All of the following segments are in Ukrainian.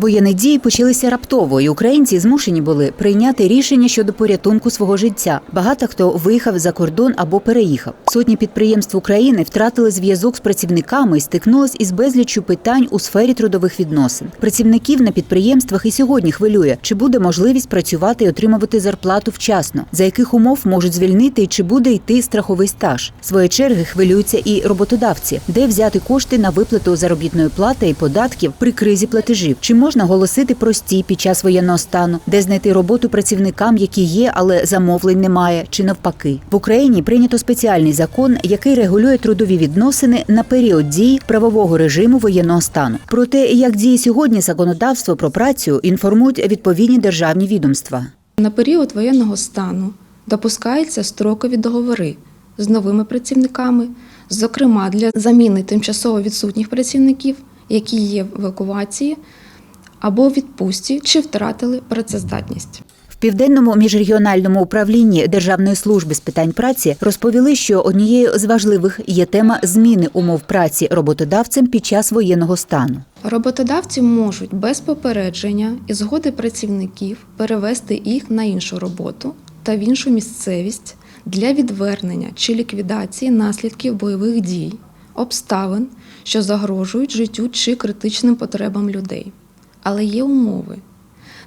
Воєнні дії почалися раптово, і українці змушені були прийняти рішення щодо порятунку свого життя. Багато хто виїхав за кордон або переїхав. Сотні підприємств України втратили зв'язок з працівниками і стикнулись із безліччю питань у сфері трудових відносин. Працівників на підприємствах і сьогодні хвилює, чи буде можливість працювати і отримувати зарплату вчасно, за яких умов можуть звільнити і чи буде йти страховий стаж. Своєї черги хвилюються і роботодавці, де взяти кошти на виплату заробітної плати і податків при кризі платежів. Чи можна голосити прості під час воєнного стану, де знайти роботу працівникам, які є, але замовлень немає, чи навпаки в Україні прийнято спеціальний закон, який регулює трудові відносини на період дії правового режиму воєнного стану. Про те, як діє сьогодні законодавство про працю, інформують відповідні державні відомства. На період воєнного стану допускаються строкові договори з новими працівниками, зокрема для заміни тимчасово відсутніх працівників, які є в евакуації або в відпустці чи втратили працездатність. В південному міжрегіональному управлінні Державної служби з питань праці розповіли, що однією з важливих є тема зміни умов праці роботодавцем під час воєнного стану. Роботодавці можуть без попередження і згоди працівників перевести їх на іншу роботу та в іншу місцевість для відвернення чи ліквідації наслідків бойових дій, обставин, що загрожують життю чи критичним потребам людей. Але є умови.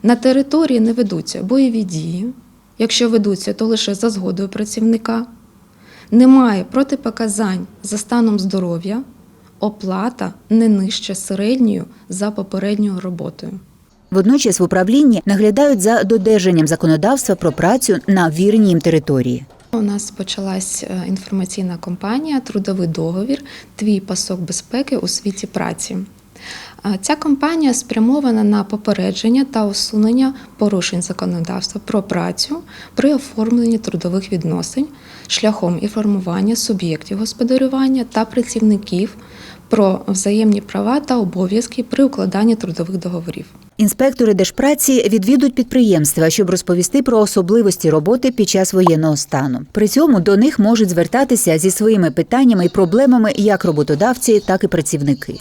На території не ведуться бойові дії, якщо ведуться, то лише за згодою працівника. Немає протипоказань за станом здоров'я, оплата не нижче середньої за попередньою роботою. Водночас в управлінні наглядають за додержанням законодавства про працю на вірній їм території. У нас почалась е, інформаційна кампанія Трудовий договір Твій пасок безпеки у світі праці. Ця кампанія спрямована на попередження та усунення порушень законодавства про працю при оформленні трудових відносин шляхом інформування суб'єктів господарювання та працівників про взаємні права та обов'язки при укладанні трудових договорів. Інспектори держпраці відвідують підприємства, щоб розповісти про особливості роботи під час воєнного стану. При цьому до них можуть звертатися зі своїми питаннями і проблемами як роботодавці, так і працівники.